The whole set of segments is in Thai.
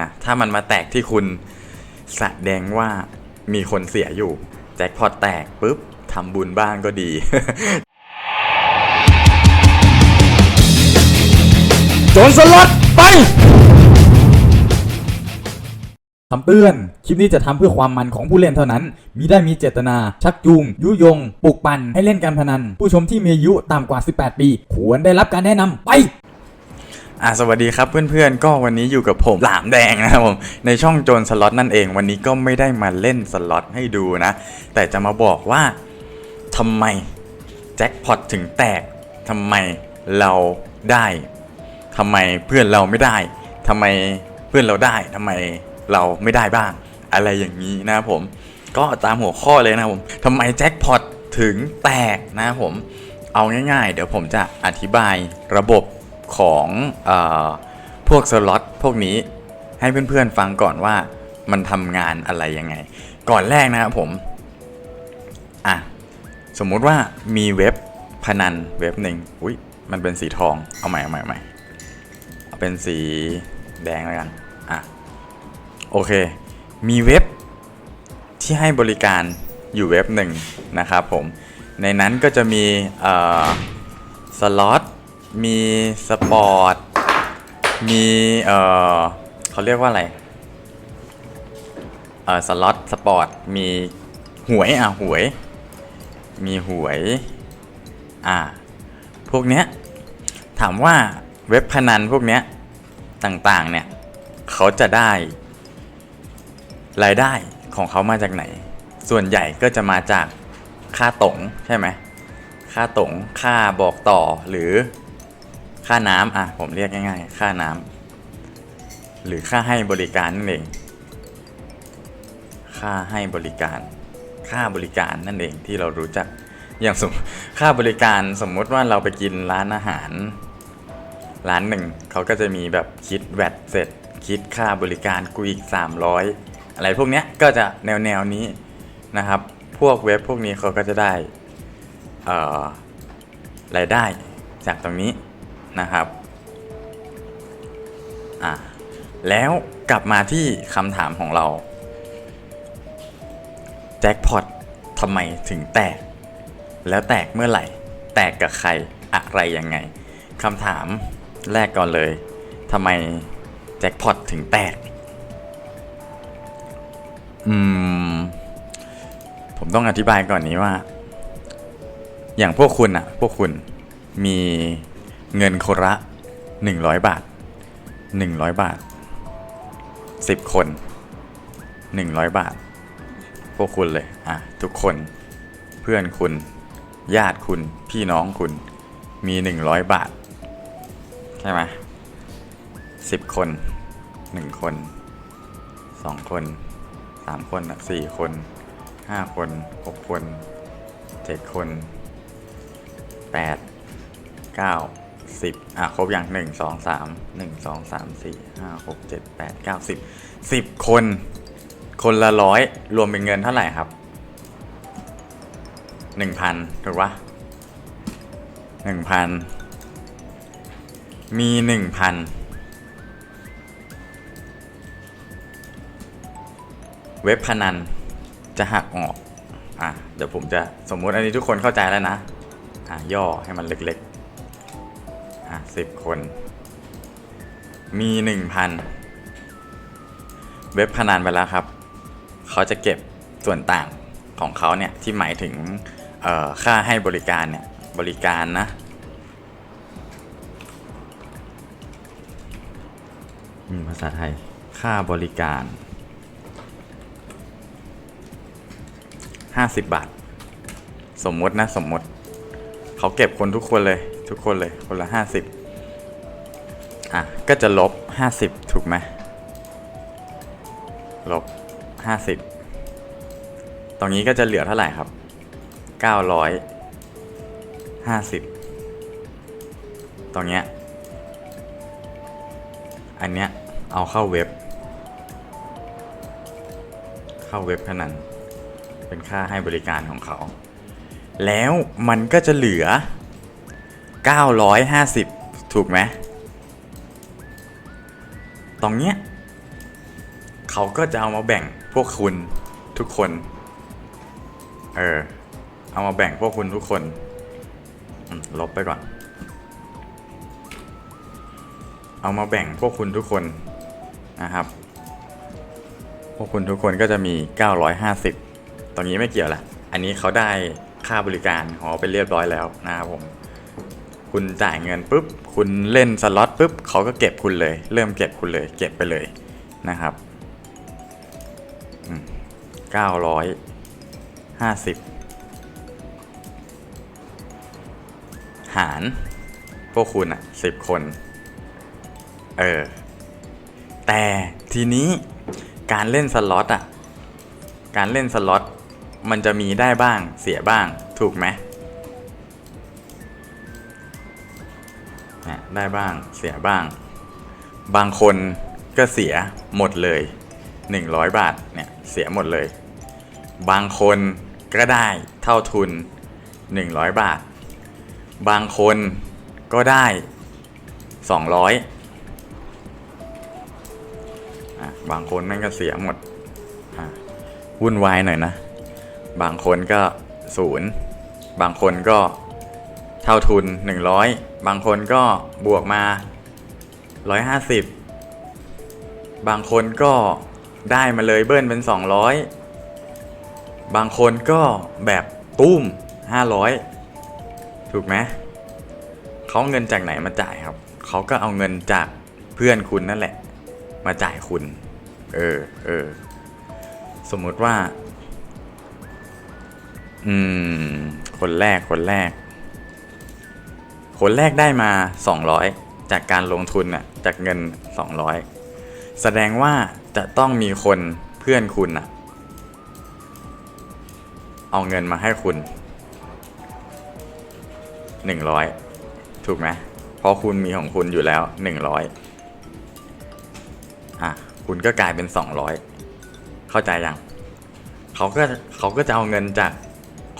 นะถ้ามันมาแตกที่คุณแสดงว่ามีคนเสียอยู่ แจ็คพอตแตกปุ๊บทำบุญบ้างก็ดี โจรสลัดไปคำเตือน คลิปนี้จะทำเพื่อความมันของผู้เล่นเท่านั้น มิได้มีเจตนา ชักจูง ยุยง ปลุกปั่นให้เล่นการพนัน ผู้ชมที่มีอายุต่ำกว่า 18 ปี ควรได้รับการแนะนำไป อะสวัสดีครับเพื่อนๆ ก็วันนี้อยู่กับผมหลามแดงนะครับผมในช่องโจรสล็อตนั่นเอง วันนี้ก็ไม่ได้มาเล่นสล็อตให้ดูนะ แต่จะมาบอกว่าทำไมแจ็คพอตถึงแตกทำไมเราได้ทำไมเพื่อนเราไม่ได้ทำไมเพื่อนเราได้ทำไมเราไม่ได้บ้าง อะไรอย่างนี้นะครับผม ก็ตามหัวข้อเลยนะครับผมทำไมแจ็คพอตถึงแตกนะครับผม เอาง่ายๆ เดี๋ยวผมจะอธิบายระบบ ของอพวกสล็อตพวกนี้ให้เพื่อนๆฟังก่อนว่ามันทำงานอะไรยังไง ก่อนแรกนะครับผมอะสมมุติว่ามีเว็บพนันเว็บหนึ่งอุ้ยมันเป็นสีทองเอาใหม่เอาใหม่เอาใหม่เอาเป็นสีแดงแล้วกันอะโอเค มีเว็บที่ให้บริการอยู่เว็บหนึ่งนะครับผมในนั้นก็จะมีสล็อต มีสปอร์ต มีเออเขาเรียกว่าอะไร เอ่อสล็อตสปอร์ต มีหวยอะหวย มีหวย อ่า พวกเนี้ย ถามว่าเว็บพนันพวกเนี้ยต่างๆ เนี่ย เขาจะได้ รายได้ของเขามาจากไหน ส่วนใหญ่ก็จะมาจากค่าตงใช่ไหม ค่าตงค่าบอกต่อหรือ ค่าน้ำอะผมเรียกง่ายๆ ค่าน้ำหรือค่าให้บริการนั่นเอง ค่าให้บริการ ค่าบริการนั่นเองที่เรารู้จักอย่างสมค่าบริการสมมุติว่าเราไปกินร้านอาหาร ร้านหนึ่งเขาก็จะมีแบบคิดแวดเสร็จ คิดค่าบริการกูอีก 300 อะไรพวกเนี้ยก็จะแนวแนวนี้นะครับ พวกเว็บพวกนี้เขาก็จะได้รายได้จากตรงนี้ นะครับอะแล้วกลับมาที่คำถามของเราแจ็คพอตทำไมถึงแตก แล้วแตกเมื่อไหร่ แตกกับใครอะไรยังไงคำถามแรกก่อนเลยทำไมแจ็คพอตถึงแตก อืม ผมต้องอธิบายก่อนนี้ว่า อย่างพวกคุณอะพวกคุณมี เงินคนละหนึ่งร้อยบาทหนึ่งร้อยบาทสิบคนหนึ่งร้อยบาท พวกคุณเลย อะ ทุกคน เพื่อนคุณ ญาติคุณ พี่น้องคุณ มีหนึ่งร้อยบาท ใช่ไหมสิบคนหนึ่งคนสองคนสามคนอะสี่คนห้าคนหกคนเจ็ดคนแปดเก้า สิบอะครบอย่างหนึ่งสองสามหนึ่งสองสามสี่ห้าหกเจ็ดแปดเก้าสิบสิบคน คนละร้อยรวมเป็นเงินเท่าไหร่ครับหนึ่งพันถูกปะหนึ่งพันมีหนึ่งพันเว็บพนันจะหักออก อะ เดี๋ยวผมจะสมมุติอันนี้ทุกคนเข้าใจแล้วนะ อะ ย่อให้มันเล็กๆ อะสิบคน มีหนึ่งพันเว็บพนันไปแล้วครับ เขาจะเก็บส่วนต่างของเขาเนี่ย ที่หมายถึงค่าให้บริการเนี่ย บริการนะอืมภาษาไทย ค่าบริการ 50 บาท สมมตินะ สมมติ เขาเก็บคนทุกคนเลย ทุกคนเลย คนละ 50 อะ ก็จะลบ 50 ถูกไหมลบ 50 ตรงนี้ก็จะเหลือเท่าไหร่ครับ 950 ตรงเนี้ย อันเนี้ย เอาเข้าเว็บ เข้าเว็บพนันเป็นค่าให้บริการของเขา แล้วมันก็จะเหลือ 950 ถูกไหม ตรงเนี้ยเขาก็จะเอามาแบ่งพวกคุณทุกคน เออ เอามาแบ่งพวกคุณทุกคน ลบไปก่อน เอามาแบ่งพวกคุณทุกคนนะครับ พวกคุณทุกคนก็จะมี 950 ตรงนี้ไม่เกี่ยวละ อันนี้เขาได้ค่าบริการขอเขาไปเรียบร้อยแล้วนะครับผม คุณจ่ายเงินปุ๊บ คุณเล่นสล็อตปุ๊บเขาก็เก็บคุณเลย เริ่มเก็บคุณเลย เก็บไปเลยนะครับเก้าร้อยห้าสิบหาร พวกคุณอะสิบคน เออ แต่ทีนี้การเล่นสล็อตอะ การเล่นสล็อตมันจะมีได้บ้างเสียบ้างถูกไหม ได้บ้าง เสียบ้าง บางคนก็เสียหมดเลย 100 บาทเนี่ยเสียหมดเลย บางคนก็ได้เท่าทุน 100 บาท บางคนก็ได้ 200อะบางคนนั่นก็เสียหมดอะวุ่นวายหน่อยนะ บางคนก็ศูนย์บางคนก็เท่าทุน 100 บางคนก็บวกมา 150 บางคนก็ได้มาเลยเบิ้ลเป็น 200 บางคนก็แบบตุ้ม 500 ถูกไหมเขาเงินจากไหนมาจ่ายครับ เขาก็เอาเงินจากเพื่อนคุณนั่นแหละ มาจ่ายคุณ เออเออสมมุติว่า อืม คนแรกคนแรก คนแรกได้มา 200 จากการลงทุนน่ะจากเงิน 200 แสดงว่าจะต้องมีคนเพื่อนคุณน่ะเอาเงินมาให้คุณ 100 ถูกไหมเพราะคุณมีของคุณอยู่แล้ว 100อะคุณก็กลายเป็น 200 เข้าใจยังเขาก็เขาก็จะเอาเงินจาก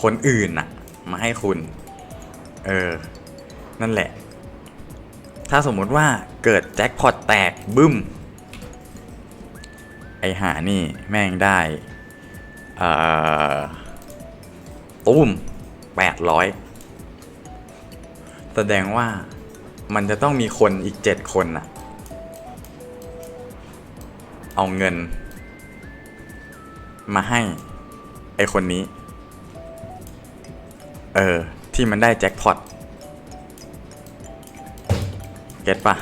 คนอื่นน่ะ มาให้คุณ เออ นั่นแหละ ถ้าสมมุติว่าเกิดแจ็คพอตแตกบึ้ม ไอหานี่แม่งได้เอ่อตุ้มแปดร้อยแสดงว่ามันจะต้องมีคนอีกเจ็ดคนน่ะเอาเงิน มาให้ ไอคนนี้ เออ ที่มันได้แจ็คพอต เก็ตปะ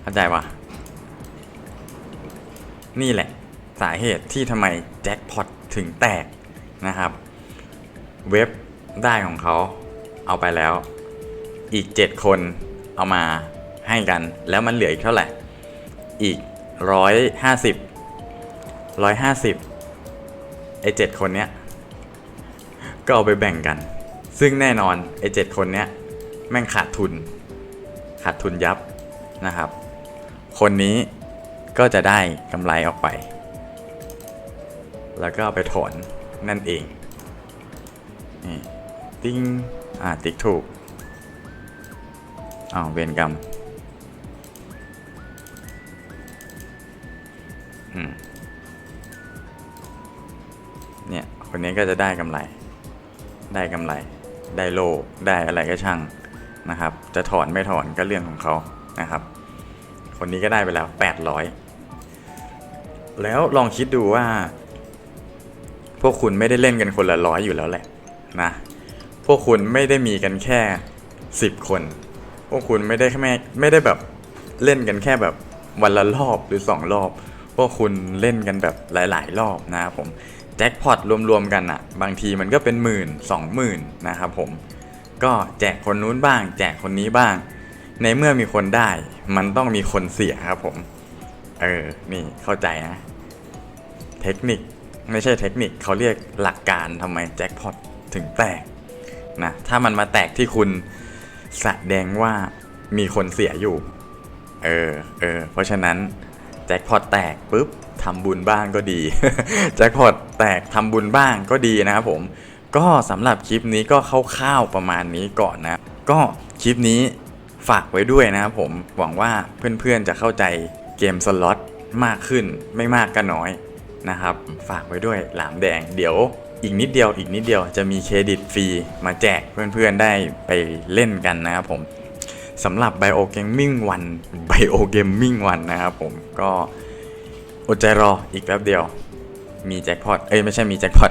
เข้าใจปะนี่แหละสาเหตุที่ทำไมแจ็คพอตถึงแตกนะครับ เว็บได้ของเขาเอาไปแล้ว อีก 7 คนเอามาให้กัน แล้วมันเหลืออีกเท่าไหร่ อีก 150 150ไอ้เจ็ดคนเนี้ยก็เอาไปแบ่งกัน ซึ่งแน่นอนไอ้เจ็ดคนเนี้ยแม่งขาดทุน ขาดทุนยับนะครับ คนนี้ก็จะได้กำไรออกไป แล้วก็เอาไปถอนนั่นเองนี่ติ้งอ่าติ๊กถูกอ้าวเวรกรรมอืมเนี่ยคนนี้ก็จะได้กำไร ได้กำไร ได้โลได้อะไรก็ช่าง นะครับ จะถอนไม่ถอนก็เรื่องของเขานะครับ คนนี้ก็ได้ไปแล้ว 800 แล้วลองคิดดูว่า พวกคุณไม่ได้เล่นกันคนละร้อยอยู่แล้วแหละนะ พวกคุณไม่ได้มีกันแค่ 10 คน พวกคุณไม่ได้แค่ไม่ได้แบบเล่นกันแค่แบบวันละรอบหรือ 2 รอบ พวกคุณเล่นกันแบบหลาย ๆ รอบนะครับผมแจ็คพอตรวม ๆ กันอะบางทีมันก็เป็นหมื่นสองหมื่นนะครับผม ก็แจกคนนู้นบ้าง แจกคนนี้บ้าง ในเมื่อมีคนได้ มันต้องมีคนเสียครับผม เออ นี่เข้าใจนะ เทคนิคไม่ใช่เทคนิคเขาเรียกหลักการทำไมแจ็คพอตถึงแตกนะถ้ามันมาแตกที่คุณแสดงว่ามีคนเสียอยู่ เออเออเพราะฉะนั้นแจ็คพอตแตกปุ๊บทำบุญบ้างก็ดี แจ็คพอตแตกทำบุญบ้างก็ดีนะครับผม ก็สำหรับคลิปนี้ก็คร่าวๆประมาณนี้ก่อนนะ ก็คลิปนี้ฝากไว้ด้วยนะครับผม หวังว่าเพื่อนๆจะเข้าใจเกมสล็อตมากขึ้นไม่มากก็น้อยนะครับ ฝากไว้ด้วยหลามแดง เดี๋ยวอีกนิดเดียวอีกนิดเดียวจะมีเครดิตฟรีมาแจกเพื่อนๆได้ไปเล่นกันนะครับผมสำหรับ Bio Gaming วัน Bio Gaming วันนะครับผมก็อดใจรออีกแป๊บเดียว มีแจ็คพอตเอ้ยไม่ใช่มีแจ็คพอต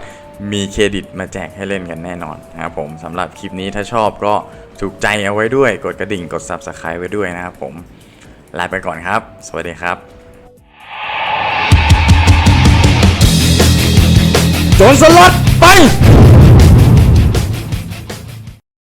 มีเครดิตมาแจกให้เล่นกันแน่นอนนะครับผมสำหรับคลิปนี้ถ้าชอบก็ถูกใจเอาไว้ด้วย กดกระดิ่งกด Subscribe ไว้ด้วยนะครับผมลาไปก่อนครับ สวัสดีครับโจนสลัดไป